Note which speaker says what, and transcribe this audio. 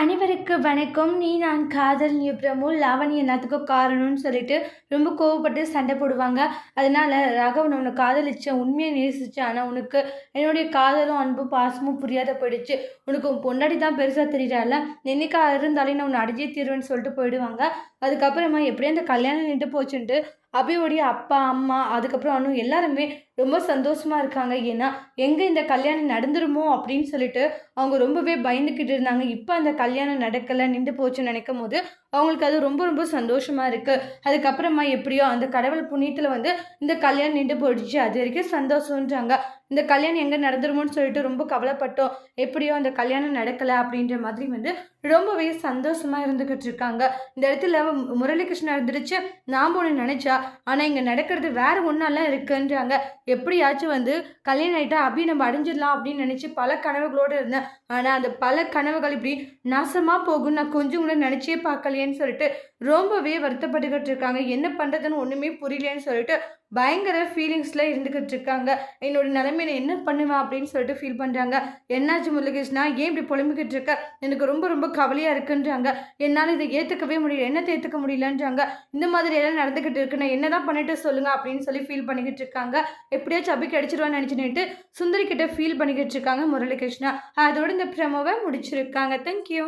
Speaker 1: அனைவருக்கு வணக்கம். நீ நான் காதல் நிபுணமோ லாவணி எல்லாத்துக்கும் காரணம்னு சொல்லிட்டு ரொம்ப கோவப்பட்டு சண்டை போடுவாங்க. அதனால ராகவன் உன்னை காதலிச்சேன் உண்மையை நேசிச்சேன். ஆனால் உனக்கு என்னுடைய காதலும் அன்பும் பாசமும் புரியாத போயிடுச்சு. உனக்கு உன் பொண்டாடி தான் பெருசாக தெரியறால என்னைக்கா இருந்தாலும் நான் உன்னை அடிஞ்சே தீர்வேன்னு சொல்லிட்டு போயிடுவாங்க. அதுக்கப்புறமா எப்படியும் அந்த கல்யாணம் நின்று போச்சுன்ட்டு அபியோடைய அப்பா அம்மா அதுக்கப்புறம் அனு எல்லாருமே ரொம்ப சந்தோஷமாக இருக்காங்க. ஏன்னா எங்கே இந்த கல்யாணம் நடந்துருமோ அப்படின்னு சொல்லிட்டு அவங்க ரொம்பவே பயந்துக்கிட்டு இருந்தாங்க. இப்போ அந்த கல்யாணம் நடக்கலை நின்று போச்சுன்னு நினைக்கும் போது அவங்களுக்கு அது ரொம்ப ரொம்ப சந்தோஷமாக இருக்குது அதுக்கப்புறமா எப்படியோ அந்த கடவுள் புண்ணியத்தில் வந்து இந்த கல்யாணம் நின்று போயிடுச்சு. அது வரைக்கும் சந்தோஷன்றாங்க இந்த கல்யாணம் எங்கே நடந்துருமோன்னு சொல்லிட்டு ரொம்ப கவலைப்பட்டோம். எப்படியோ அந்த கல்யாணம் நடக்கலை அப்படின்ற மாதிரி வந்து ரொம்பவே சந்தோஷமாக இருந்துக்கிட்டு இருக்காங்க. இந்த இடத்துல முரளிகிருஷ்ணன் இருந்துருச்சு. நாம் ஒன்று நினச்சா ஆனால் இங்கே நடக்கிறது வேற ஒன்றாலாம் இருக்குன்றாங்க. எப்படியாச்சும் வந்து கல்யாணம் ஆகிட்டா அப்படி நம்ம அடைஞ்சிடலாம் அப்படின்னு நினச்சி பல கனவுகளோடு இருந்தேன். ஆனால் அந்த பல கனவுகள் இப்படி நாசமாக போகும் நான் கொஞ்சம் கூட நினச்சே பார்க்கலையேன்னு சொல்லிட்டு ரொம்பவே வருத்தப்பட்டுக்கிட்டு இருக்காங்க. என்ன பண்ணுறதுன்னு ஒன்றுமே புரியலேன்னு சொல்லிட்டு பயங்கர ஃபீலிங்ஸில் இருந்துக்கிட்டு இருக்காங்க என்னோட நிலைமையில என்ன பண்ணுவேன் அப்படின்னு சொல்லிட்டு ஃபீல் பண்ணுறாங்க என்னாச்சு முருகேஷ்னா ஏன் இப்படி புலம்பிக்கிட்டு இருக்க எனக்கு ரொம்ப ரொம்ப கவலையாக இருக்குன்றாங்க. என்னால் இதை ஏற்றுக்கவே முடியல. என்ன ஏற்றுக்க முடியலன்றாங்க. இந்த மாதிரி எல்லாம் நடந்துக்கிட்டு இருக்கு. நான் என்ன தான் பண்ணிட்டு சொல்லுங்க அப்படின்னு சொல்லி ஃபீல் பண்ணிக்கிட்டு இருக்காங்க எப்படியாச்சும் அபிக்கு அடிச்சிருவான்னு நினச்சிட்டு சுந்தரி கிட்ட ஃபீல் பண்ணிக்கிட்டு இருக்காங்க முரளிகிருஷ்ணா. அதோட இந்த ப்ரமோவை முடிச்சிருக்காங்க. தேங்க்யூ